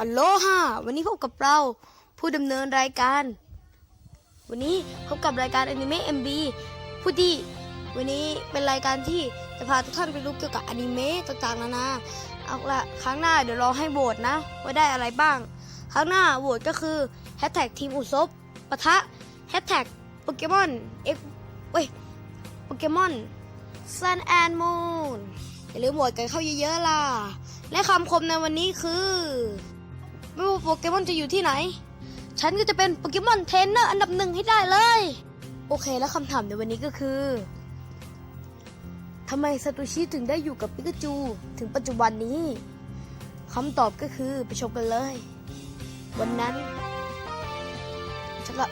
อัลโลฮาวันนี้พบกับเราผู้ดำเนินรายการ วันนี้พบกับรายการอนิเมะ MB ผู้ที่วันนี้เป็นรายการที่จะพาทุกท่านไปรู้เกี่ยวกับอนิเมะต่างๆนานาเอาละครั้งหน้าเดี๋ยวเราให้โหวตนะว่าได้อะไรบ้าง ครั้งหน้าโหวตก็คือแฮชแท็กทีมอุซบปะทะแฮชแท็กโปเกมอนเอ็กเว้ยโปเกมอนซันแอนมูนอย่าลืมโหวตกันเข้าเยอะๆล่ะ และคำคมในวันนี้คือ ไม่ว่าโปเกมอนจะอยู่ที่ไหน ฉันก็จะเป็นโปเกมอนเทรนเนอร์อันดับหนึ่งให้ได้เลย โอเคแล้วคำถามในวันนี้ก็คือทำไมซาโตชิถึงได้อยู่กับปิกาจูถึงปัจจุบันนี้คำตอบก็คือไปชมกันเลย วันนั้น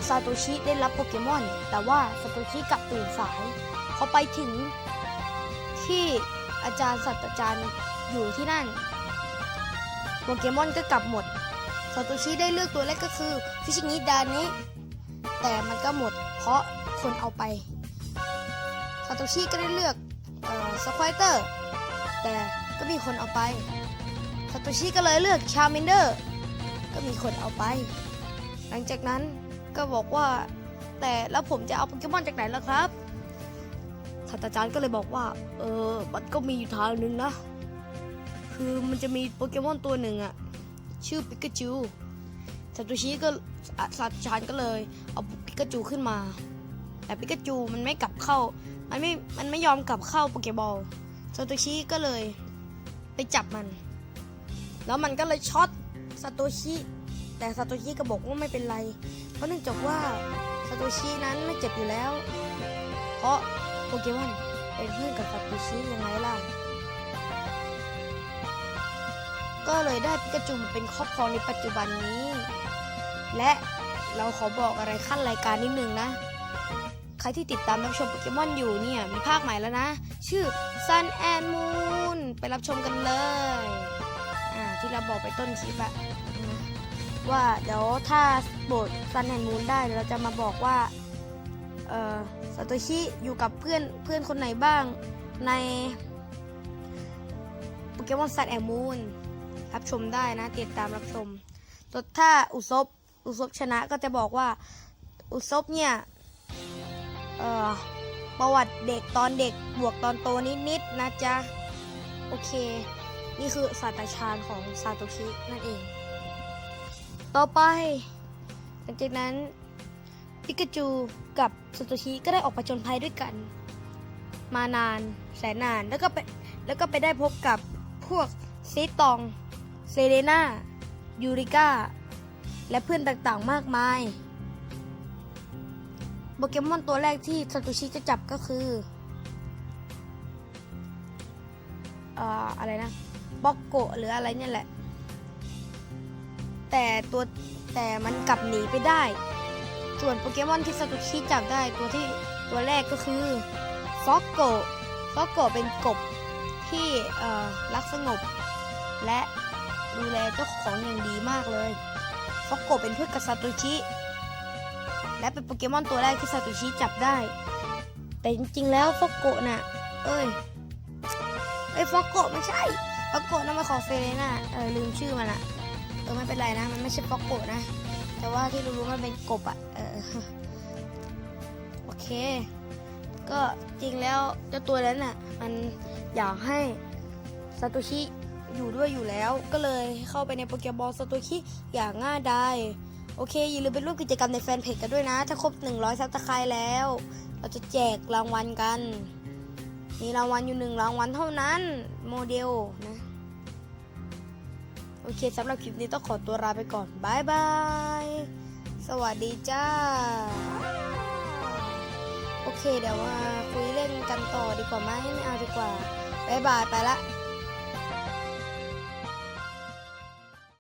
ซาโตชิได้รับโปเกมอน แต่ว่าซาโตชิกลับตื่นสายพอไปถึงที่อาจารย์ศาสตราจารย์อยู่ที่นั่น โปเกมอนก็กลับหมด ซาโตชิได้เลือกตัวแรกก็คือฟิชิงิดานิแต่มันก็หมดเพราะคนเอาไปซาโตชิก็ได้เลือกสควอเตอร์แต่ก็มีคนเอาไปซาโตชิก็เลยเลือกชาร์มินเดอร์ก็มีคนเอาไป หลังจากนั้นก็บอกว่าแต่แล้วผมจะเอาโปเกมอนจากไหนล่ะครับศาสตราจารย์ก็เลยบอกว่า เออมันก็มีอยู่ทางนึงนะ คือมันจะมีโปเกมอนตัวหนึ่งอะ ชื่อปิกาจูซาโตชิก็อะศาตราจารย์ก็เลย เอาปิกาจูขึ้นมา แต่ปิกาจูมันไม่กลับเข้า มันไม่ มันไม่ยอมกลับเข้าโปเกบอลซาโตชิก็เลยไปจับมัน แล้วมันก็เลยช็อตซาโตชิแต่ซาโตชิก็บอกว่าไม่เป็นไร เพราะเนื่องจากว่าซาโตชินั้นไม่เจ็บอยู่แล้ว เพราะโปเกมอนเป็นเพื่อนกับซาโตชิยังไงล่ะ ก็เลยได้ปิกาจูมาเป็นครอบครองในปัจจุบันนี้ และเราขอบอกอะไรขั้นรายการนิดนึงนะ ใครที่ติดตามรับชมโปเกมอนอยู่เนี่ยมีภาคใหม่แล้วนะ ชื่อ Sun and Moon ไปรับชมกันเลยอ่าที่เราบอกไปต้นคลิปอะว่าเดี๋ยวถ้าโบท Sun and Moon ได้เดี๋ยวเราจะมาบอกว่าเอ่อซาโตชิอยู่กับเพื่อนเพื่อนคนไหนบ้างในโปเกมอน Sun and Moon รับชมได้นะ ติดตามรับชมส่วถ้าอุซบอุซบชนะก็จะบอกว่าอุซบเนี่ยประวัติเด็กตอนเด็กบวกตอนโตนิดๆนะจ๊ะ โอเค นี่คือศาสตราจารย์ของซาโตชินั่นเอง ต่อไป หลังจากนั้นปิกาจูกับซาโตชิก็ได้ออกไปจนภัยด้วยกัน มานานแสนนานแล้วก็ไปแล้วก็ไปได้พบกับพวกซีตอง เซเลนายูริก้า และเพื่อนต่างๆ มากมาย โปเกมอนตัวแรกที่ซาโตชิจะจับก็คือเอ่ออะไรนะบ็อกโกะหรืออะไรเนี่ยแหละ แต่ตัวแต่มันกลับหนีไปได้ ส่วนโปเกมอนที่ซาโตชิจับได้ตัวที่ตัวแรกก็คือฟอกโกะฟอกโกเป็นกบที่เออรักสงบและ ดูแลเจ้าของอย่างดีมากเลยฟอกโกเป็นเพื่อนกับซาโตชิ และเป็นโปเกมอนตัวแรกที่ซาโตชิจับได้ แต่จริงๆแล้วฟอกโกะน่ะ เอ้ยเอ้ยฟอกโกไม่ใช่ฟอกโกนั่นมาของเซเลน่าเออลืมชื่อมันอะเออไม่เป็นไรนะ มันไม่ใช่ฟอกโกนะ แต่ว่าที่รู้ๆมันเป็นกบอะเออโอเค ก็จริงแล้วเจ้าตัวนั้นน่ะ มันอยากให้ซาโตชิ อยู่ด้วยอยู่แล้ว ก็เลยเข้าไปในโปเกมอลซาโตชิอย่างง่ายดายโอเค อย่าลืมไปร่วมกิจกรรมในแฟนเพจกันด้วยนะ ถ้าครบ 100ซับสไครแล้ว เราจะแจกรางวัลกัน มีรางวัลอยู่หนึ่งรางวัลเท่านั้น โมเดลนะ โอเคสำหรับคลิปนี้ต้องขอตัวลาไปก่อนบายบาย สวัสดีจ้า โอเคเดี๋ยวมาคุยเล่นกันต่อดีกว่าไหมไม่เอาดีกว่าบายบายไปละ